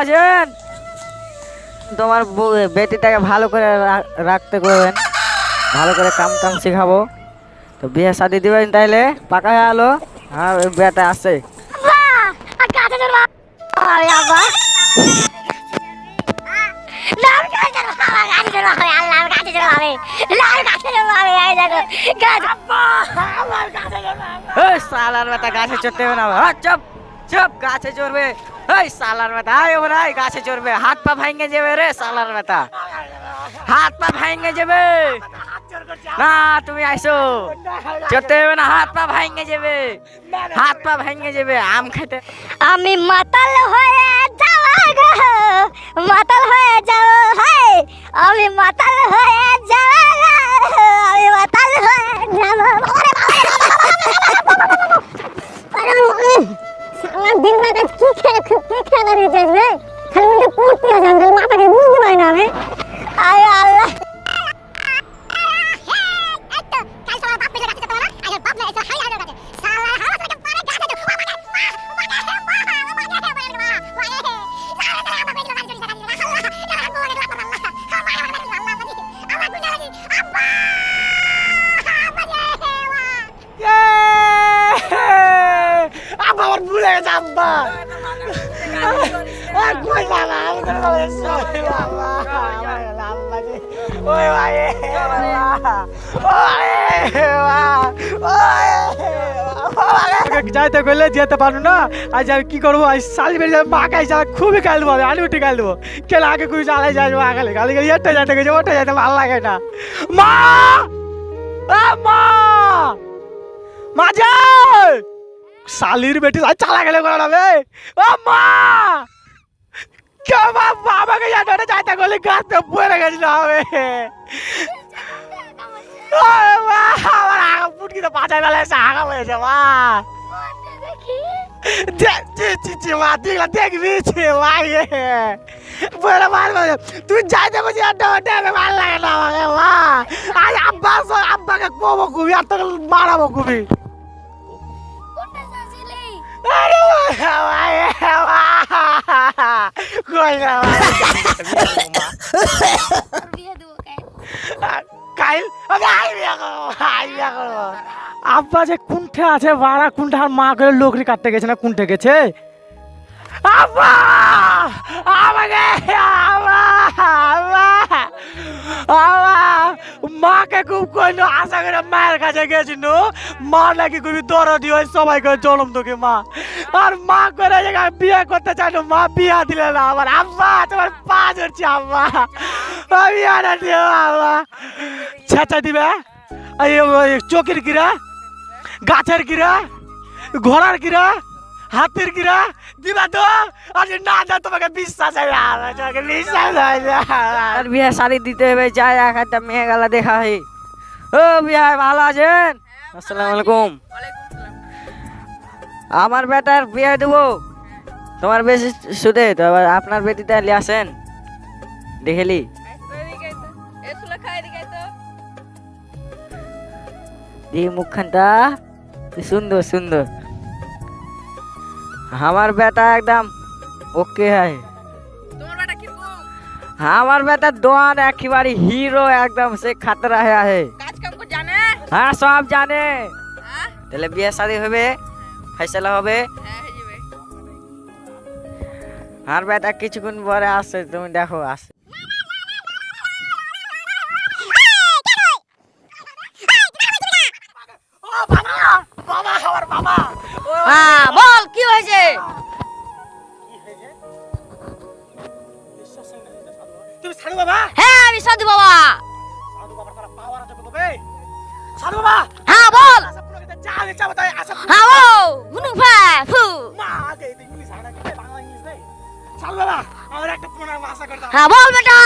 আছেন? তোমার বেটিটাকে ভালো করে রাখতে করবেন। ভালো করে কাম টাম শেখাবো। তো বিয়ে শাদি দিবেন তাইলে? পাকা হয়ে আলো হ্যাঁ বিয়েটা আসছে গাছে চড়তে হবে না। চপ। চপ, গাছে চড়বে। এই সালার ব্যথা, আয় ওরা গাছে চড়বে। হাত পা ভাঙে যাবে রে সালার ব্যথা। হাত পা ভাঙে যাবে। না, তুমি আইসো। চড়তে হবে না, হাত পা ভাঙে যাবে। হাত পা ভাঙে যাবে, আম খেতে। আমি মাতাল হয়ে যাইতে গেলে যেতে পারব না। আজ আমি কি করব? আজ সালি বেরিয়ে যাবে, মা খাই যাবে, খুবই কাল দেবো আমি উঠে কাল দেবো। কেন আগে কুড়ি চালাই যাবে মা খালি খালি খালি একটা যাতে গেছে ওটা যেতে ভালো লাগে না। মা! মা! মা যাই শালির বেটি চালা গেলে করাবে ও মা! কে বাবা আমাকে জানো যাইতে গেলে গাছে পড়ে গেছিল হবে। আমার দেখবি ইয়ে। তুই বলছি লাগে না আব্বাকে কবো খুবই, আর তোকে মারাবো খুবই। আব্বা যে কুণ্ঠে আছে, বাড়া কুণ্ঠে, আর মা করে লোকরি কাটতে গেছে না, কুণ্ঠে গেছে? আব্বা! আমাকে মাকে খুব কইলো, আশা করে মায়ের কাছে গেছিল মা নাকি খুবই দরদি হয়, সবাই করে জনম তোকে মা। আর মা করে বিয়ে করতে চাইলো মা বিয়া দিলে না আমার আব্বা, তোমার পা ধরছি, আব্বা। আমি আর দিও আব্বা। ছেঁচা দিবে? চোখের কিরা গাছের কিরা ঘোড়ার কিরা হাতের কিরা দিবা তো? আজ না না তোমাকে বিশ্বাস হয় না তোমাকে বিশ্বাস হয় না। আর বিয়ে শাদি দিতে হবে যাই এক একটা মেয়ে গেলা দেখা হয়। ও বিয়ে ভালো আছেন? আসসালামু আলাইকুম আমার বেটার বিয়ে দেবো। তোমার বেশি সুদে তো এবার আপনার বেটিটা নিয়ে আসেন। দেখেলি এই মুখখানটা সুন্দর সুন্দর। আমার বেটা একদম ওকে হয় আমার বেটা ডন একেবারে হিরো একদম সে খাতরা है। है হ্যাঁ সব জানে তাহলে বিয়ে শাদি হবে ফেসলা হবে আর বেটা কিছুক্ষণ পরে আসছে তুমি দেখো আসছে আমার একটা পুরো আশা করে দাও হ্যাঁ বল বেটা।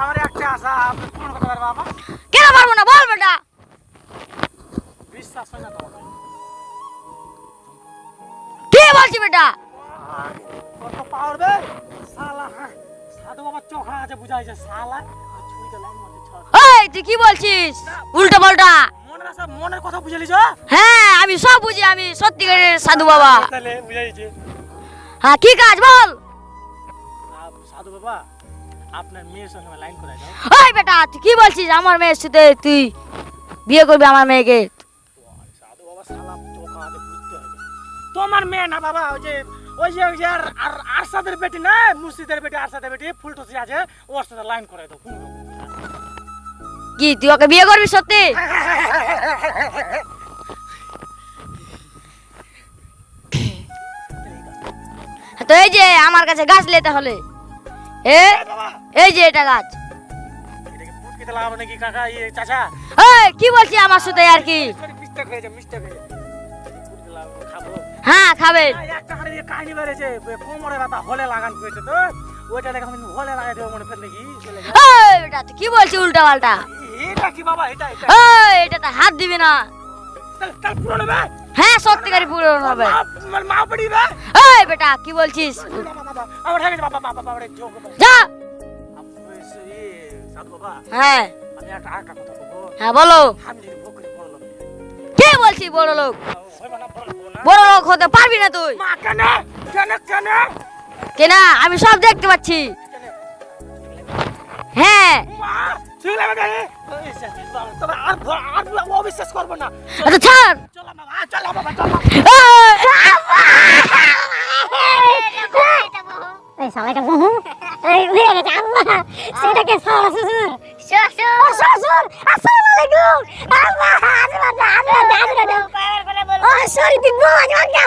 আমার একটা আশা আপনি পূরণ করতে পারবে বাবা। কেন পারব না? বল বেটা। বিশ্বাস হয় না তোমাকে কি বলছি বেটা? কত পারবে শালা হ্যাঁ সাধু বাবা চোখা আছে বুঝাইছে শালা আর ছুরিতে লাইন মারছে। এই তুই কি বলছিস? উল্টো পাল্টা। মনের কথা বুঝে লিছ হ্যাঁ আমি সব বুঝি আমি সত্যিকারের সাধু বাবা। তাহলে বুঝাইছে। হ্যাঁ কি কাজ বল? সাধু বাবা আপনার মেয়ের সঙ্গে লাইন করে দাও। ওই বেটা তুই কি বলছিস? আমার মেয়ের সাথে তুই বিয়ে করবি আমার মেয়েকে? সাধু বাবা সালা চোখা হাতে হবে। তোমার মেয়ে না বাবা ওই যে ওই যে ওই আর আর আরসাদের বেটি না মুর্শিদের বেটি আরসাদের বেটি ফুলটুসি আছে ওর সাথে লাইন করে দাও। কি তুই ওকে বিয়ে করবি সত্যি? তো এই যে আমার কাছে গাছ লেতে হলে এ এই যে এটা গাছ। ইয়ে কি বলছি আমার সাথে আর কি? হ্যাঁ খাবেন কি বলছিস উল্টা পাল্টা এটা কি বাবা এটা এটা এই এটাতে হাত দিবি না হ্যাঁ সত্যিকারই পুরো হবে আমার মা পড়িবে এই বেটা কি বলছিস আমার হয়ে বাবা বাবা বাবা রে যোগ বাবা যা হ্যাঁ হ্যাঁ বলো কে বলছিস বড় লোক বড় লোক হতে পারবি না তুই কেনা আমি সব দেখতে পাচ্ছি হ্যাঁ অবিশ্বাস করব না বাবা বাবা সেটাকে শ্বশুর শ্বশুর আসসালামু আলাইকুম। আল্লাহ আজরাত আজরাত আজরাত ও সরি তুই বোঝ আগে।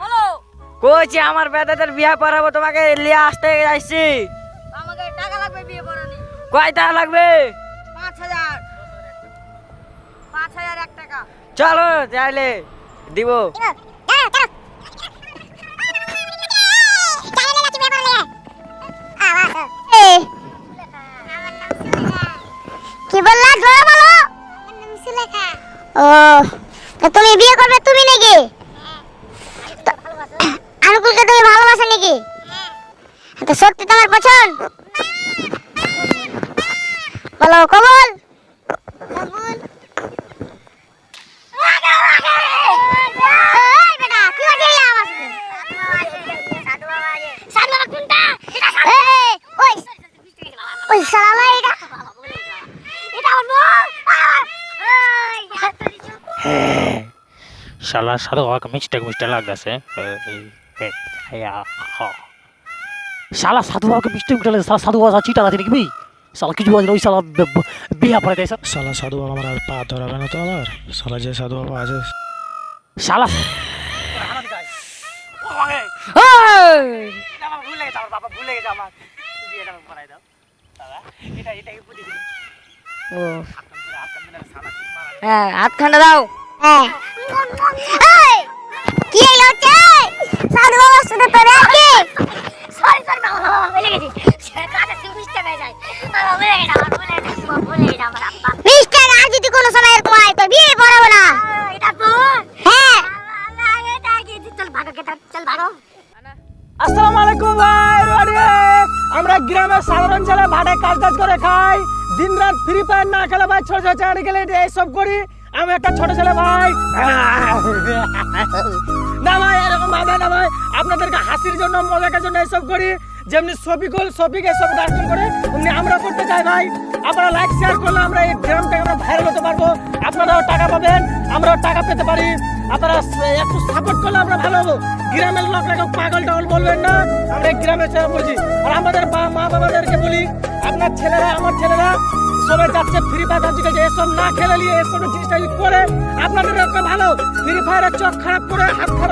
বলো। কইছি আমার বেদাদের বিয়া করাবো তোমাকে লিয়ে আসতে যাইছি আমাকে টাকা লাগবে বিয়ে করানি কয় টাকা লাগবে? পাঁচ হাজার। পাঁচ হাজার এক টাকা। চলো যাইলে দিব। কি বললা? জোরে বলো। ও তুমি বিয়ে করবে তুমি নাকি? আনুকুলকে তুমি ভালোবাসো নাকি? তো সত্যি তোমার পছন্দ? বলো কবল ওই শালা সাদা মিষ্টেক মিষ্টেক লাগতেছে। শালা সাধু বাবাকে মিষ্টেক লাগছে সাধু বাবা চিটা আছে নাকি শালা কিছু বলে ওই শালা বিয়া পরে দেয় শালা। সাধু বাবা আমার আর পা ধরাবে না তো আবার? শালা যে সাধু বাবা আছে। শালা ভুলে গেছে আমার বাবা ভুলে গেছে আমার বিয়েটা করাই দাও এটা এটাকে বুঝি ও। হ্যাঁ হাতখানটা দাও। হ্যাঁ। কি এলো হচ্ছে সাধু বাবা শুধু তো দেখি সরি সরি বাবা ভুলে গেছি। কাছে তুই মিষ্টি হয়ে যায়। বাবা ভুলে গেছে আমার ভুলে গেছে ভুলে গেছে আমার আব্বা মিষ্টি আর যদি কোনো সময় এরকম হয় তো বিয়ে করাবো না। এটা তো হ্যাঁ। এটা কি চল ভাগো কেটা চল ভাগো আসসালামু আলাইকুম ভাই আমরা গ্রামের সাধারণ ছেলে ভাড়ে কাজ টাজ করে খাই। দিন রাত ফ্রি ফায়ার না খেলে ভাই ছোট ছোট চাকরি গেলে এইসব করি। আমি একটা ছোট ছেলে ভাই। না ভাই এরকম ভাবে না ভাই আপনাদেরকে হাসির জন্য, মজাকের জন্য এসব করি। যেমনি শফিকুল, শফিক এসব গার্জেন করে অমনি আমরা করতে চাই ভাই। আপনারা লাইক শেয়ার করলে আমরা এই গ্রামটাকে আমরা ভাইরাল হতে পারব। আপনারাও টাকা পাবেন, আমরাও টাকা পেতে পারি। আপনারা একটু সাপোর্ট করলে আমরা ভালো হব। গ্রামের লোকটাকে পাগল টাগল বলবেন না। আমরা গ্রামের ছেলে বলছি। আর আমাদের মা বাবাদেরকে বলি, আপনার ছেলেরা, আমার ছেলেরা, সবাই যাচ্ছে ফ্রি ফায়ার পাবজি খেলছে এসব না খেলে নিয়ে এসব জিনিসটা করে, আপনাদের ভালো। ফ্রি ফায়ারের চোখ খারাপ করে হাত খারাপ